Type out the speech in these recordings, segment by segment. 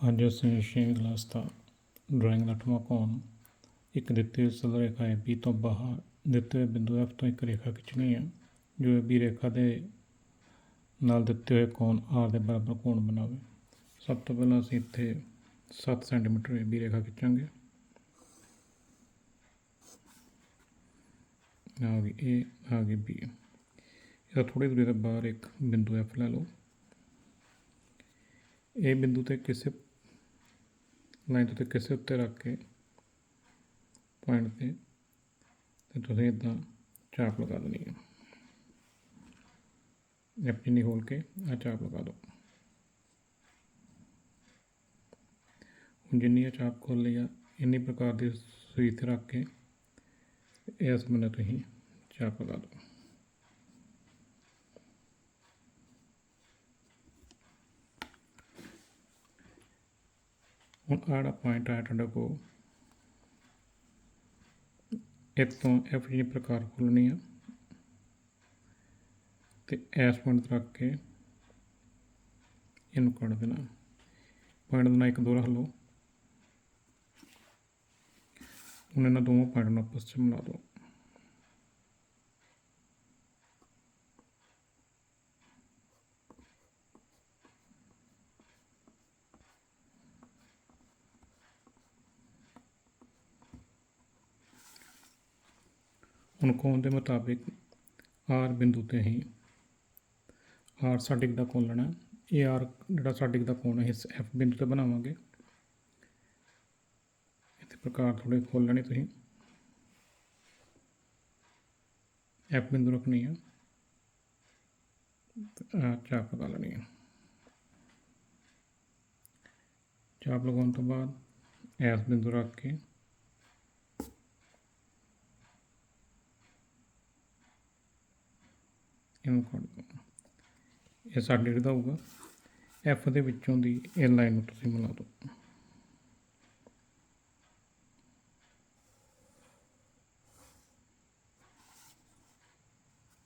ਅੱਜ ਅਸੀਂ ਛੇਵੀਂ ਕਲਾਸ ਦਾ ਡਰਾਇੰਗ ਦਾ ਅੱਠਵਾਂ ਕੋਣ ਇੱਕ ਦਿੱਤੀ ਹੋਈ ਸਲ ਰੇਖਾ ਹੈ ਪੀ ਤੋਂ ਬਾਹਰ, ਦਿੱਤੇ ਹੋਏ ਬਿੰਦੂ F ਤੋਂ ਇੱਕ ਰੇਖਾ ਖਿੱਚਣੀ ਹੈ ਜੋ ਇਹ ਵੀ ਰੇਖਾ ਦੇ ਨਾਲ ਦਿੱਤੇ ਹੋਏ ਕੋਣ R ਦੇ ਬਰਾਬਰ ਕੋਣ ਬਣਾਵੇ। ਸਭ ਤੋਂ ਪਹਿਲਾਂ ਅਸੀਂ ਇੱਥੇ 7 ਸੈਂਟੀਮੀਟਰ ਇਹ ਰੇਖਾ ਖਿੱਚਾਂਗੇ। ਆ ਗਈ ਇਹ ਆ ਗਈ B ਇਹਦਾ ਥੋੜੀ ਦੂਰੀ ਦੇ ਬਾਹਰ ਇੱਕ ਬਿੰਦੂ F ਲੈ ਲਓ। ਇਹ ਬਿੰਦੂ ਤੇ ਕਿਸੇ ਲਾਈਨ ਤੇ ਕਿਸੇ ਉੱਤੇ ਰੱਖ ਕੇ ਪੁਆਇੰਟ ਤੇ ਤੇ ਤੁਸੀਂ ਇਦਾਂ ਚਾਪ ਲਗਾ ਦੇਣੀ ਹੈ। ਐਪੀ ਨਹੀਂ ਖੋਲ ਕੇ ਆ ਚਾਪ ਲਗਾ ਦਿਓ। ਹੁਣ ਜਿੰਨੀ ਆ ਚਾਪ ਖੋਲ ਲਈ ਆ, ਇੰਨੀ ਪ੍ਰਕਾਰ ਦੀ ਸੂਈ ਤੇ ਰੱਖ ਕੇ ਇਸ ਬੰਨੇ ਤੁਸੀਂ ਚਾਪ ਲਗਾ ਦਿਓ। ਹੁਣ ਆਹ ਪੁਆਇੰਟ ਆਇਆ ਤੁਹਾਡੇ ਕੋਲ ਇੱਥੋਂ ਐਫ ਜੀ ਪ੍ਰਕਾਰ ਖੋਲਣੀ ਆ, ਤੇ ਐਸ ਪੁਆਇੰਟ ਰੱਖ ਕੇ ਇਹਨੂੰ ਕੱਢ ਦੇਣਾ। ਪੁਆਇੰਟ ਦਾ ਨਾਂ ਇੱਕ ਦੋ ਰੱਖ ਲਓ। ਹੁਣ ਇਹਨਾਂ ਦੋਵਾਂ ਪੁਆਇੰਟ ਨੂੰ ਆਪਸ 'ਚ ਮਿਲਾ ਦਿਓ। ਹੁਣ ਕੋਣ ਦੇ ਮੁਤਾਬਿਕ ਆਰ ਬਿੰਦੂ ਤੇ ਅਸੀਂ? ਆਰ ਸਾਡਿਕ ਦਾ ਕੋਣ ਲੈਣਾ? ਇਹ ਆਰ ਜਿਹੜਾ ਸਾਡਿਕ ਦਾ ਕੋਣ ਹੈ, ਇਸ ਐਫ ਬਿੰਦੂ ਤੇ ਬਣਾਵਾਂਗੇ। ਇਥੇ ਪ੍ਰਕਾਰ ਥੋੜੇ ਖੋਲ ਲੈਣੇ ਤੁਸੀਂ। ਐਫ ਬਿੰਦੂ ਰੱਖਣੀ ਹੈ ਆ ਚਾਪ ਲਗਾ ਲੈਣੀ ਹੈ ਚਾਪ ਲਗਾਉਣ ਤੋਂ ਬਾਅਦ ਐਸ ਬਿੰਦੂ ਰੱਖ ਕੇ ਇਹਨੂੰ ਕੱਢ ਦਿਓ ਇਹ ਸਾਡੇ ਦਾ ਹੋਊਗਾ ਐਫ ਦੇ ਵਿੱਚੋਂ ਦੀ ਇਹ ਲਾਈਨ ਨੂੰ ਤੁਸੀਂ ਮਿਲਾ ਦਿਓ।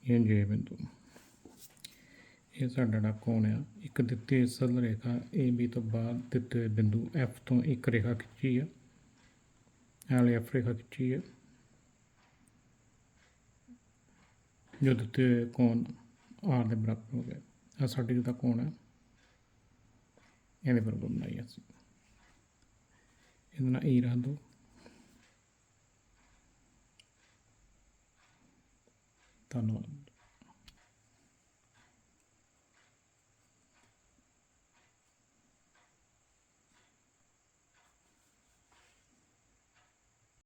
ਇਹ ਜੇ ਬਿੰਦੂ। ਇਹ ਸਾਡਾ ਜਿਹੜਾ ਕੋਣ ਆ, ਇੱਕ ਦਿੱਤੀ ਹੋਈ ਰੇਖਾ ਏ ਬੀ ਤੋਂ ਬਾਅਦ ਦਿੱਤੇ ਬਿੰਦੂ ਐਫ ਤੋਂ ਇੱਕ ਰੇਖਾ ਖਿੱਚੀ ਆ। ਨਾਲੇ ਐਫ ਰੇਖਾ ਖਿੱਚੀ ਹੈ ਜੋ ਦਿੱਤੇ ਹੋਏ ਕੋਣ ਆਰ ਦੇ ਬਰਾਬਰ ਹੋ ਗਿਆ ਆ ਸਾਡੇ ਜਿਹਦਾ ਕੋਣ ਹੈ? ਇਹਦੇ ਬਰਾਬਰ ਬਣਾਈ ਅਸੀਂ। ਇਹਦਾ ਨਾਲ ਈ ਰੱਖ ਦਿਓ ਧੰਨਵਾਦ।